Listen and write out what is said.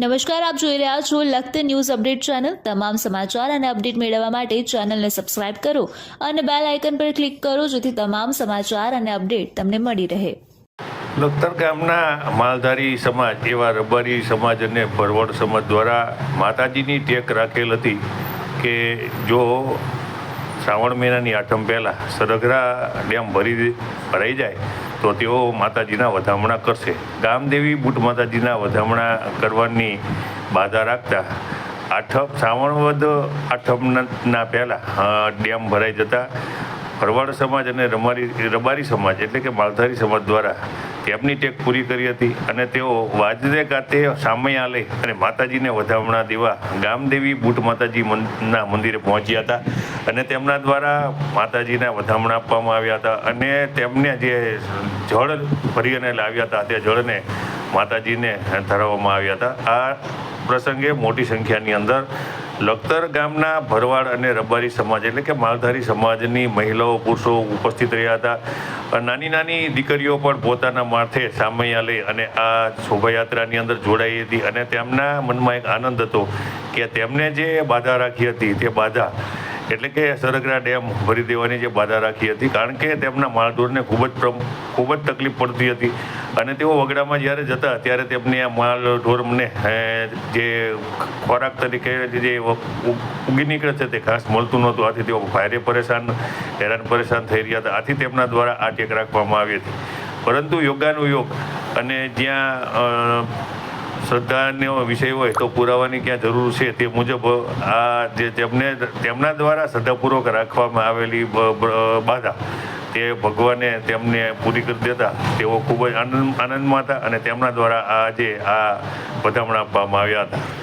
નમસ્કાર, આપ જોઈ રહ્યા છો લખત ન્યૂઝ અપડેટ ચેનલ. તમામ સમાચાર અને અપડેટ મેળવવા માટે ચેનલને સબસ્ક્રાઇબ કરો અને બેલ આઇકન પર ક્લિક કરો જેથી તમામ સમાચાર અને અપડેટ તમને મળી રહે. લખતર ગામના માલધારી સમાજ એવા રબારી સમાજ અને ભરવડ સમાજ દ્વારા માતાજીની ટેક રાખેલ હતી કે જો શ્રાવણ મહિનાની આઠમ પહેલાં સરઘરા ડેમ ભરી ભરાઈ જાય તો તેઓ માતાજીના વધામણા કરશે. ગામદેવી બુટ માતાજીના વધામણા કરવાની બાધા રાખતા આઠમ શ્રાવણવદ આઠમના પહેલાં ડેમ ભરાઈ જતા ભરવાડ સમાજ અને રમારી, રબારી સમાજ એટલે કે માલધારી સમાજ દ્વારા તેમની ટેક પૂરી કરી હતી અને તેઓ વાજદે ગાતે સામૈયા લઈ અને માતાજીને વધામણા દેવા ગામદેવી બુટ માતાજી ના મંદિરે પહોંચ્યા હતા. અને તેમના દ્વારા માતાજીના વધામણા આપવામાં આવ્યા હતા અને તેમને જે જળ ભરી અને લાવ્યા હતા, તે જળને માતાજીને ધરાવવામાં આવ્યા હતા. આ પ્રસંગે મોટી સંખ્યાની અંદર લખતર ગામના ભરવાડ અને રબારી સમાજ એટલે કે માલધારી સમાજની મહિલાઓ, પુરુષો ઉપસ્થિત રહ્યા હતા. નાની નાની દીકરીઓ પણ પોતાના માથે સામૈયા લઈ અને આ શોભાયાત્રાની અંદર જોડાઈ હતી અને તેમના મનમાં એક આનંદ હતો કે તેમને જે બાધા રાખી હતી, તે બાધા એટલે કે સરગરા ડેમ ભરી દેવાની જે બાધા રાખી હતી, કારણ કે તેમના માલઢોરને ખૂબ જ ખૂબ જ તકલીફ પડતી હતી. અને તેઓ વગડામાં જ્યારે જતા, ત્યારે તેમને આ માલ ઢોરને જે ખોરાક તરીકે જે ઉગી નીકળે છે તે ખાસ મળતું નહોતું. આથી તેઓ ભારે પરેશાન, હેરાન પરેશાન થઈ રહ્યા હતા. આથી તેમના દ્વારા આ ટેક રાખવામાં આવી હતી. પરંતુ યોગાનુયોગ અને જ્યાં શ્રદ્ધાનો વિષય હોય તો પુરાવાની ક્યાં જરૂર છે તે મુજબ આ જે તેમને તેમના દ્વારા શ્રદ્ધાપૂર્વક રાખવામાં આવેલી બાધા તે ભગવાને તેમને પૂરી કરી દેતા. તેઓ ખૂબ જ આનંદ, આનંદમાં હતા અને તેમના દ્વારા આજે આ વધામણા આપવામાં આવ્યા હતા.